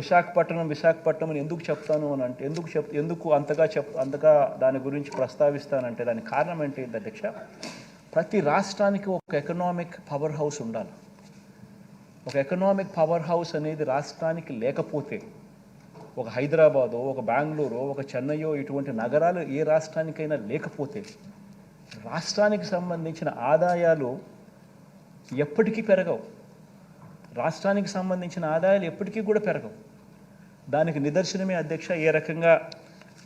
విశాఖపట్నం విశాఖపట్నం అని ఎందుకు చెప్తాను అని అంటే ఎందుకు చెప్ ఎందుకు అంతగా చెప్ అంతగా దాని గురించి ప్రస్తావిస్తానంటే దానికి కారణం ఏంటి అధ్యక్ష? ప్రతి రాష్ట్రానికి ఒక ఎకనామిక్ పవర్ హౌస్ ఉండాలి. ఒక ఎకనామిక్ పవర్ హౌస్ అనేది రాష్ట్రానికి లేకపోతే ఒక హైదరాబాదో ఒక బెంగళూరు ఒక చెన్నయో ఇటువంటి నగరాలు ఏ రాష్ట్రానికైనా లేకపోతే రాష్ట్రానికి సంబంధించిన ఆదాయాలు ఎప్పటికీ పెరగవు. రాష్ట్రానికి సంబంధించిన ఆదాయాలు ఎప్పటికీ కూడా పెరగవు. దానికి నిదర్శనమే అధ్యక్ష ఏ రకంగా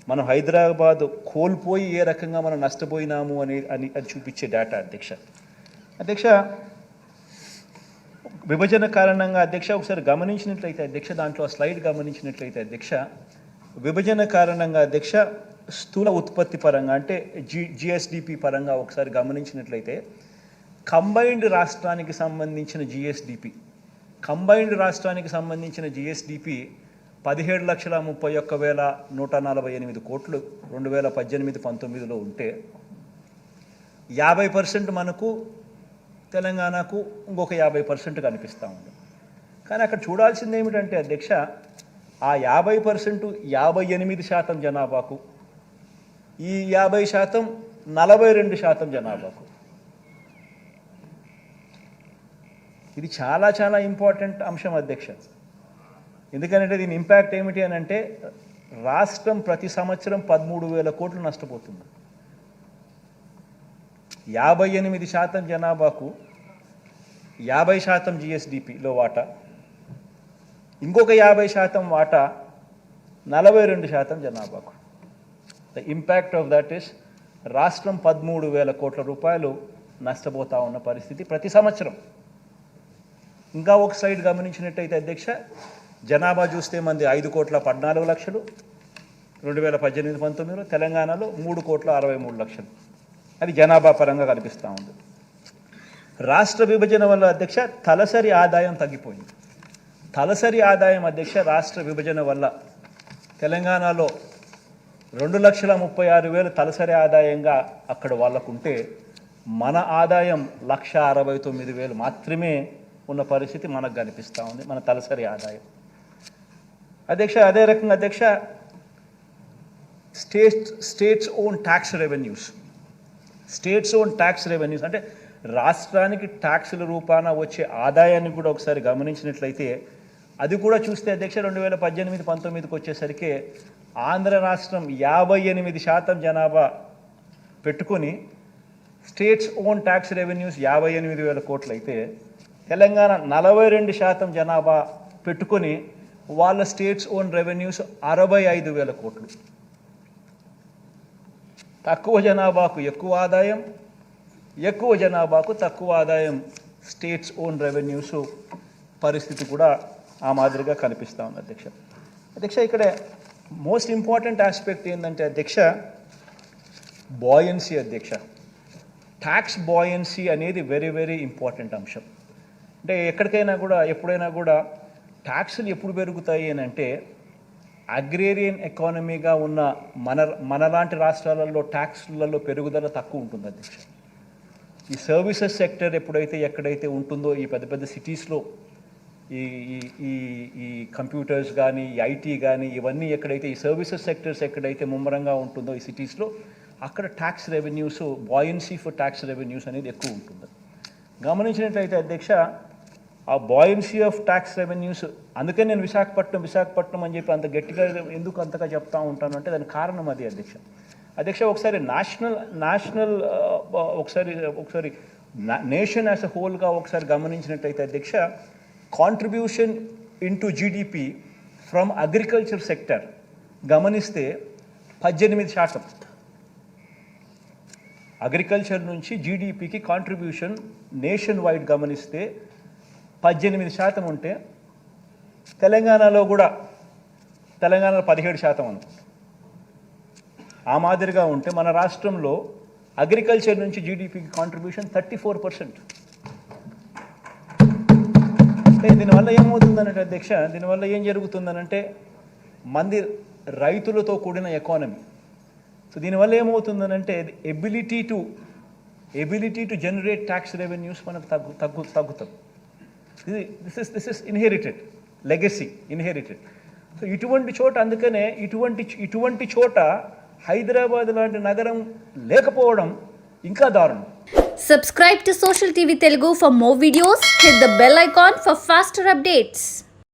మనం హైదరాబాద్ కోల్పోయి ఏ రకంగా మనం నష్టపోయినాము అని అని అది చూపించే డేటా అధ్యక్ష. అధ్యక్ష విభజన కారణంగా అధ్యక్ష ఒకసారి గమనించినట్లయితే అధ్యక్ష దాంట్లో స్లైడ్ గమనించినట్లయితే అధ్యక్ష విభజన కారణంగా అధ్యక్ష స్థూల ఉత్పత్తి పరంగా అంటే జి జిఎస్డిపి పరంగా ఒకసారి గమనించినట్లయితే కంబైన్డ్ రాష్ట్రానికి సంబంధించిన జిఎస్డిపి కంబైన్డ్ రాష్ట్రానికి సంబంధించిన జిఎస్డిపి పదిహేడు లక్షల ముప్పై ఒక్క వేల నూట నలభై ఎనిమిది కోట్లు రెండు వేల పద్దెనిమిది పంతొమ్మిదిలో ఉంటే యాభై పర్సెంట్ మనకు తెలంగాణకు ఇంకొక యాభై పర్సెంట్ కనిపిస్తూ ఉంది. కానీ అక్కడ చూడాల్సింది ఏమిటంటే అధ్యక్ష ఆ యాభై పర్సెంట్ యాభై ఎనిమిది శాతం జనాభాకు ఈ యాభై శాతం నలభై రెండు శాతం జనాభాకు. ఇది చాలా చాలా ఇంపార్టెంట్ అంశం అధ్యక్ష. ఎందుకంటే దీని ఇంపాక్ట్ ఏమిటి అని అంటే రాష్ట్రం ప్రతి సంవత్సరం పదమూడు వేల కోట్లు నష్టపోతుంది. యాభై ఎనిమిది శాతం జనాభాకు యాభై శాతం జిఎస్డిపిలో వాటా ఇంకొక యాభై శాతం వాటా నలభై రెండు శాతం జనాభాకు. The impact of that is రాష్ట్రం పదమూడు వేల కోట్ల రూపాయలు నష్టపోతా ఉన్న పరిస్థితి ప్రతి సంవత్సరం. ఇంకా ఒక సైడ్ గమనించినట్టయితే అధ్యక్ష జనాభా చూస్తే మంది ఐదు కోట్ల పద్నాలుగు లక్షలు రెండు వేల పద్దెనిమిది పంతొమ్మిదిలో తెలంగాణలో మూడు కోట్ల అరవై మూడు లక్షలు. అది జనాభా పరంగా కనిపిస్తూ ఉంది. రాష్ట్ర విభజన వల్ల అధ్యక్ష తలసరి ఆదాయం తగ్గిపోయింది. తలసరి ఆదాయం అధ్యక్ష రాష్ట్ర విభజన వల్ల తెలంగాణలో రెండు లక్షల ముప్పై ఆరు వేలు తలసరి ఆదాయంగా అక్కడ వాళ్ళకుంటే మన ఆదాయం లక్ష అరవై తొమ్మిది వేలు మాత్రమే ఉన్న పరిస్థితి మనకు కనిపిస్తూ ఉంది మన తలసరి ఆదాయం. అధ్యక్ష అదే రకంగా అధ్యక్ష state states own tax revenues states own tax revenues అంటే రాష్ట్రానికి ట్యాక్సుల రూపాన వచ్చే ఆదాయాన్ని కూడా ఒకసారి గమనించినట్లయితే అది కూడా చూస్తే అధ్యక్ష రెండు వేల పద్దెనిమిది పంతొమ్మిదికి వచ్చేసరికి ఆంధ్ర రాష్ట్రం యాభై ఎనిమిది శాతం జనాభా పెట్టుకొని స్టేట్స్ ఓన్ ట్యాక్స్ రెవెన్యూస్ యాభై ఎనిమిది వేల కోట్లు అయితే తెలంగాణ నలభై రెండు శాతం జనాభా పెట్టుకొని వాళ్ళ స్టేట్స్ ఓన్ రెవెన్యూస్ అరవై ఐదు వేల కోట్లు. తక్కువ జనాభాకు ఎక్కువ ఆదాయం ఎక్కువ జనాభాకు తక్కువ ఆదాయం స్టేట్స్ ఓన్ రెవెన్యూస్ పరిస్థితి కూడా ఆ మాదిరిగా కనిపిస్తూ ఉంది అధ్యక్ష. అధ్యక్ష ఇక్కడ మోస్ట్ ఇంపార్టెంట్ ఆస్పెక్ట్ ఏంటంటే అధ్యక్ష బాయన్సీ అధ్యక్ష. ట్యాక్స్ బాయన్సీ అనేది వెరీ వెరీ ఇంపార్టెంట్ అంశం. అంటే ఎక్కడికైనా కూడా ఎప్పుడైనా కూడా ట్యాక్సులు ఎప్పుడు పెరుగుతాయి అని అంటే అగ్రేరియన్ ఎకానమీగా ఉన్న మన మనలాంటి రాష్ట్రాలలో ట్యాక్స్లలో పెరుగుదల తక్కువ ఉంటుంది అధ్యక్ష. ఈ సర్వీసెస్ సెక్టర్ ఎప్పుడైతే ఎక్కడైతే ఉంటుందో ఈ పెద్ద పెద్ద సిటీస్లో ఈ ఈ ఈ ఈ కంప్యూటర్స్ కానీ ఈ ఐటీ కానీ ఇవన్నీ ఎక్కడైతే ఈ సర్వీసెస్ సెక్టర్స్ ఎక్కడైతే ముమ్మరంగా ఉంటుందో ఈ సిటీస్లో అక్కడ tax revenues buoyancy for tax revenues అనేది ఎక్కువ ఉంటుంది. గమనించినట్లయితే అధ్యక్ష ఆ బాయన్సీ ఆఫ్ ట్యాక్స్ రెవెన్యూస్ అందుకే నేను విశాఖపట్నం విశాఖపట్నం అని చెప్పి అంత గట్టిగా ఎందుకు అంతగా చెప్తా ఉంటాను అంటే దానికి కారణం అది అధ్యక్ష. అధ్యక్ష ఒకసారి నేషనల్ నేషనల్ uh, ఒకసారి ఒకసారి నేషన్ యాజ్ అ హోల్గా ఒకసారి గమనించినట్టయితే అధ్యక్ష contribution into GDP from agriculture sector గమనిస్తే పద్దెనిమిది శాతం. అగ్రికల్చర్ నుంచి జీడిపికి కాంట్రిబ్యూషన్ నేషన్ వైడ్ గమనిస్తే పద్దెనిమిది శాతం ఉంటే తెలంగాణలో కూడా తెలంగాణలో పదిహేడు శాతం అనుకుంటా ఆ మాదిరిగా ఉంటే మన రాష్ట్రంలో అగ్రికల్చర్ నుంచి జీడిపికి కాంట్రిబ్యూషన్ థర్టీ ఫోర్ పర్సెంట్ దీనివల్ల ఏమవుతుందనంటే అధ్యక్ష దీనివల్ల ఏం జరుగుతుందనంటే మంది రైతులతో కూడిన ఎకానమీ సో దీనివల్ల ఏమవుతుందనంటే ability to ability to generate tax revenues మనకు తగ్గు తగ్గు తగ్గుతాం. This is this is inherited legacy inherited so ఇటువంటి చోట అందుకనే ఇటువంటి ఇటువంటి చోట హైదరాబాద్ లాంటి నగరం లేకపోవడం ఇంకా దారుణం subscribe to social TV Telugu for more videos hit the bell icon for faster updates